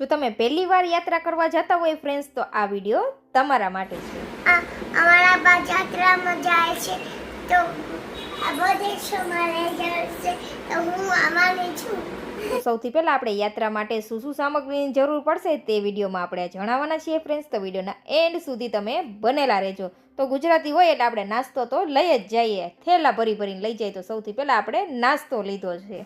જો તમે પહેલી વાર યાત્રા કરવા જતા હોય ફ્રેન્ડ્સ તો આ વીડિયો તમારા માટે છે. અમારા બા યાત્રામાં જાય છે. તો આ લઈ જાય છે. તો હું છું. સૌથી પહેલાં આપણે યાત્રા માટે શું શું સામગ્રીની જરૂર પડશે તે વિડીયોમાં આપણે જણાવવાના છીએ ફ્રેન્ડ્સ તો વિડીયોના એન્ડ સુધી તમે બનેલા રહેજો. તો ગુજરાતી હોય એટલે આપણે નાસ્તો તો લઈ જ જઈએ. થેલા ભરી ભરીને લઈ જઈએ તો સૌથી પહેલાં આપણે નાસ્તો લીધો છે.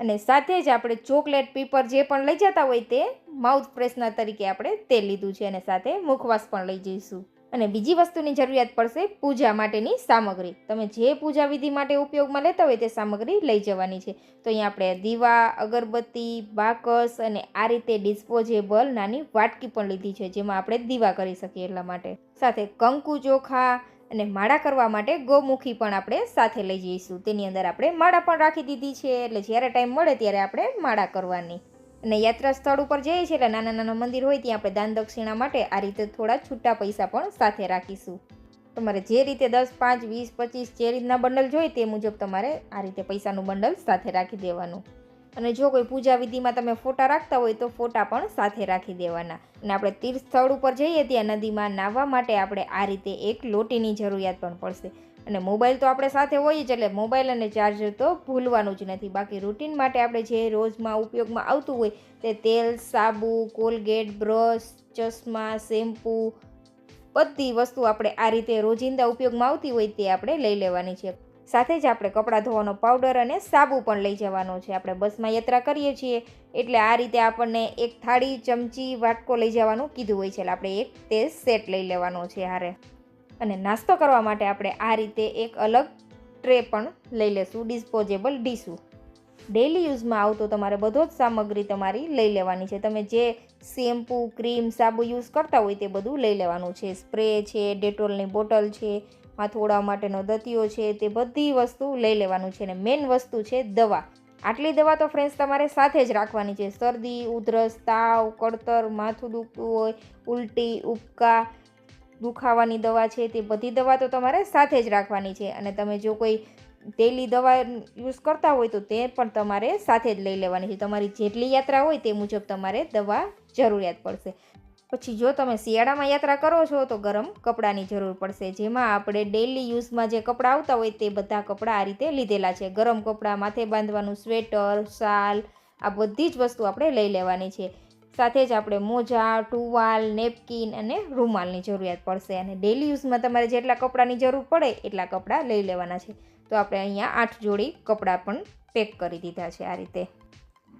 અને સાથે જ આપણે ચોકલેટ પીપર જે પણ લઈ જતા હોય તે માઉથ ફ્રેશનર તરીકે આપણે તે લીધું છે અને સાથે મુખવાસ પણ લઈ જઈશું. અને બીજી વસ્તુની જરૂરિયાત પડશે પૂજા માટેની સામગ્રી. તમે જે પૂજા વિધિ માટે ઉપયોગમાં લેતા હોય તે સામગ્રી લઈ જવાની છે. તો અહીંયા આપણે દીવા, અગરબત્તી, બાકસ અને આ રીતે ડિસ્પોઝેબલ નાની વાટકી પણ લીધી છે, જેમાં આપણે દીવા કરી શકીએ એટલા માટે. સાથે કંકુ ચોખા અને માળા કરવા માટે ગૌમુખી પણ આપણે સાથે લઈ જઈશું. તેની અંદર આપણે માળા પણ રાખી દીધી છે. એટલે જ્યારે ટાઈમ મળે ત્યારે આપણે માળા કરવાની. અને યાત્રા સ્થળ ઉપર જઈએ છીએ એટલે નાના નાના મંદિર હોય ત્યાં આપણે દાન દક્ષિણા માટે આ રીતે થોડા છૂટા પૈસા પણ સાથે રાખીશું. તમારે જે રીતે દસ, પાંચ, વીસ, પચીસ જે રીતના બંડલ જોઈએ તે મુજબ તમારે આ રીતે પૈસાનું બંડલ સાથે રાખી દેવાનું. અને જો કોઈ પૂજા વિધિમાં તમે ફોટા રાખતા હોય તો ફોટા પણ સાથે રાખી દેવાના. અને આપણે તીર્થ સ્થળ ઉપર જઈએ ત્યાં નદીમાં નાહવા માટે આપણે આ રીતે એક લોટીની જરૂરિયાત પણ પડશે. અને મોબાઈલ તો આપણે સાથે હોય જ, એટલે મોબાઈલ અને ચાર્જર તો ભૂલવાનું જ નથી. બાકી રૂટીન માટે આપણે જે રોજમાં ઉપયોગમાં આવતું હોય તે તેલ, સાબુ, કોલગેટ, બ્રશ, ચશ્મા, શેમ્પૂ, બધી વસ્તુ આપણે આ રીતે રોજિંદા ઉપયોગમાં આવતી હોય તે આપણે લઈ લેવાની છે. સાથે જ આપણે કપડાં ધોવાનો પાવડર અને સાબુ પણ લઈ જવાનો છે. આપણે બસમાં યાત્રા કરીએ છીએ, એટલે આ રીતે આપણને એક થાળી, ચમચી, વાટકો લઈ જવાનું કીધું હોય છે, એટલે આપણે એક તે સેટ લઈ લેવાનો છે હારે. અને નાસ્તો કરવા માટે આપણે આ રીતે એક અલગ ટ્રે પણ લઈ લેશું ડિસ્પોઝેબલ ડીશું. ડેલી યુઝમાં આવતો તમારે બધો જ સામગ્રી તમારી લઈ લેવાની છે. તમે જે શેમ્પૂ ક્રીમ સાબુ યુઝ કરતા હોય તે બધું લઈ લેવાનું છે. સ્પ્રે છે ડેટોલની બોટલ છે માથું માટેનો દતિયો છે, તે બધી વસ્તુ લઈ લેવાનું છે અને મેઇન વસ્તુ છે દવા. આટલી દવા તો ફ્રેન્ડ્સ તમારે સાથે જ રાખવાની છે. શરદી, ઉધરસ, તાવ, કળતર, માથું દુખતું હોય, ઉલટી, ઉબકા, દુખાવાની દવા છે, તે બધી દવા તો તમારે સાથે જ રાખવાની છે. અને તમે જો કોઈ તેલી દવા યુઝ કરતા હોય તો તે પણ તમારે સાથે જ લઈ લેવાની છે. તમારી જેટલી યાત્રા હોય તે મુજબ તમારે દવા જરૂરિયાત પડશે. પછી જો તમે શિયાળામાં યાત્રા કરો છો તો ગરમ કપડાની જરૂર પડશે. જેમાં આપણે ડેલી યુઝમાં જે કપડાં આવતા હોય તે બધા કપડાં આ રીતે લીધેલા છે. ગરમ કપડાં, માથે બાંધવાનું સ્વેટર, શાલ, આ બધી જ વસ્તુ આપણે લઈ લેવાની છે. સાથે જ આપણે મોજા, ટુવાલ, નેપકિન અને રૂમાલની જરૂરિયાત પડશે. અને ડેલી યુઝમાં તમારે જેટલા કપડાંની જરૂર પડે એટલા કપડાં લઈ લેવાના છે. તો આપણે અહીંયા આઠ જોડી કપડાં પણ પેક કરી દીધા છે આ રીતે.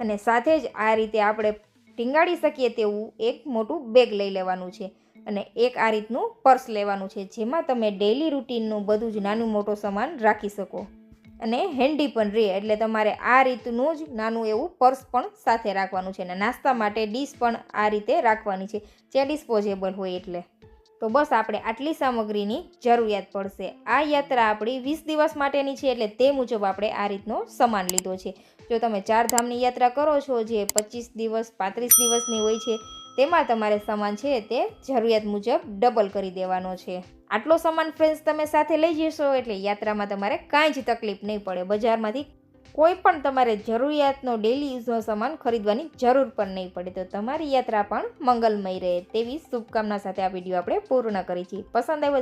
અને સાથે જ આ રીતે આપણે ટીંગાડી શકીએ તેવું એક મોટું બેગ લઈ લેવાનું છે અને એક આ રીતનું પર્સ લેવાનું છે, જેમાં તમે ડેઇલી રૂટીનનું બધું જ નાનું મોટો સામાન રાખી શકો. અને હેન્ડી પણ રહે એટલે તમારે આ રીતનું જ નાનું એવું પર્સ પણ સાથે રાખવાનું છે અને નાસ્તા માટે ડીશ પણ આ રીતે રાખવાની છે, જે ડિસ્પોઝેબલ હોય એટલે. તો બસ આપણે આટલી સામગ્રીની જરૂરિયાત પડશે. આ યાત્રા આપણી વીસ દિવસ માટેની છે એટલે તે મુજબ આપણે આ રીતનો સામાન લીધો છે. જો તમે ચાર ધામની યાત્રા કરો છો જે પચીસ દિવસ, પાંત્રીસ દિવસની હોય છે, તેમાં તમારે સામાન છે તે જરૂરિયાત મુજબ ડબલ કરી દેવાનો છે. આટલો સામાન ફ્રેન્ડ્સ તમે સાથે લઈ જશો એટલે યાત્રામાં તમારે કાંઈ જ તકલીફ નહીં પડે. બજારમાંથી કોઈ પણ તમારે જરૂરિયાતનો ડેલી યુઝનો સામાન ખરીદવાની જરૂર પણ નહીં પડે. તો તમારી યાત્રા પણ મંગલમય રહે તેવી શુભકામના સાથે આ વીડિયો આપણે પૂર્ણ કરી છીએ. પસંદ આવ્યો